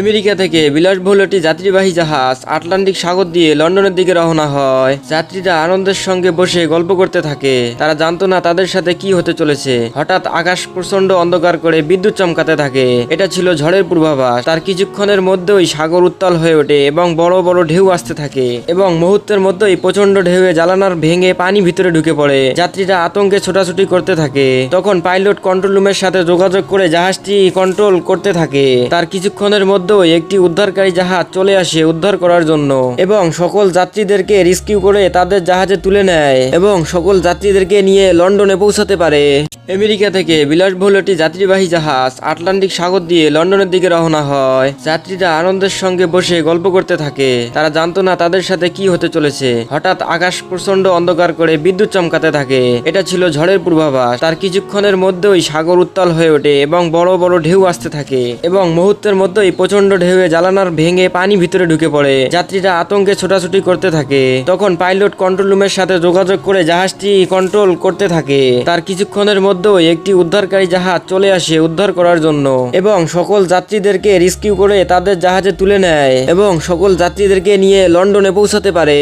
America থেকে বিলাসবহুল একটি যাত্রীবাহী জাহাজ আটলান্টিক সাগর দিয়ে লন্ডনের দিকে রওনা হয়। যাত্রীরা আনন্দের সঙ্গে বসে গল্প করতে থাকে। তারা জানতো না তাদের সাথে কি হতে চলেছে। হঠাৎ আকাশ প্রচণ্ড অন্ধকার করে বিদ্যুৎ চমকাতে থাকে। এটা ছিল ঝড়ের পূর্বাভাস। তার কিছুক্ষণের মধ্যেই সাগর উত্তাল হয়ে ওঠে এবং বড় বড় ঢেউ আসতে থাকে এবং মুহূর্তের মধ্যেই প্রচণ্ড ঢেউয়ে জ্বালানার ভেঙে পানি ভিতরে ঢুকে পড়ে। যাত্রীরা আতঙ্কে ছোটাছুটি করতে থাকে। তখন পাইলট কন্ট্রোল রুমের সাথে যোগাযোগ করে জাহাজটি কন্ট্রোল করতে থাকে। তার কিছুক্ষণের মধ্যেই একটি উদ্ধারকারী জাহাজ চলে আসে উদ্ধার করার জন্য এবং সকল যাত্রীদেরকে রেস্কিউ করে তাদের জাহাজে তুলে নেয় এবং সকল যাত্রীদেরকে নিয়ে লন্ডনে পৌঁছাতে পারে। আমেরিকা থেকে বিলাসবহুল একটি যাত্রীবাহী জাহাজ আটলান্টিক সাগর দিয়ে লন্ডনের দিকে রওনা হয়। যাত্রীরা আনন্দের সঙ্গে বসে গল্প করতে থাকে। তারা জানতো না তাদের সাথে কি হতে চলেছে। হঠাৎ আকাশ প্রচণ্ড অন্ধকার করে বিদ্যুৎ চমকাতে থাকে। এটা ছিল ঝড়ের পূর্বাভাস। তার কিছুক্ষণের মধ্যেই সাগর উত্তাল হয়ে ওঠে এবং বড় বড় ঢেউ আসতে থাকে এবং মুহূর্তের মধ্যেই প্রচণ্ড ঢেউয়ে জ্বালানার ভেঙে পানি ভিতরে ঢুকে পড়ে। যাত্রীরা আতঙ্কে ছোটাছুটি করতে থাকে। তখন পাইলট কন্ট্রোল রুমের সাথে যোগাযোগ করে জাহাজটি কন্ট্রোল করতে থাকে। তার কিছুক্ষণের মধ্যেও একটি উদ্ধারকারী জাহাজ চলে আসে উদ্ধার করার জন্য এবং সকল যাত্রীদেরকে রেস্কিউ করে তাদের জাহাজে তুলে নেয় এবং সকল যাত্রীদেরকে নিয়ে লন্ডনে পৌঁছাতে পারে।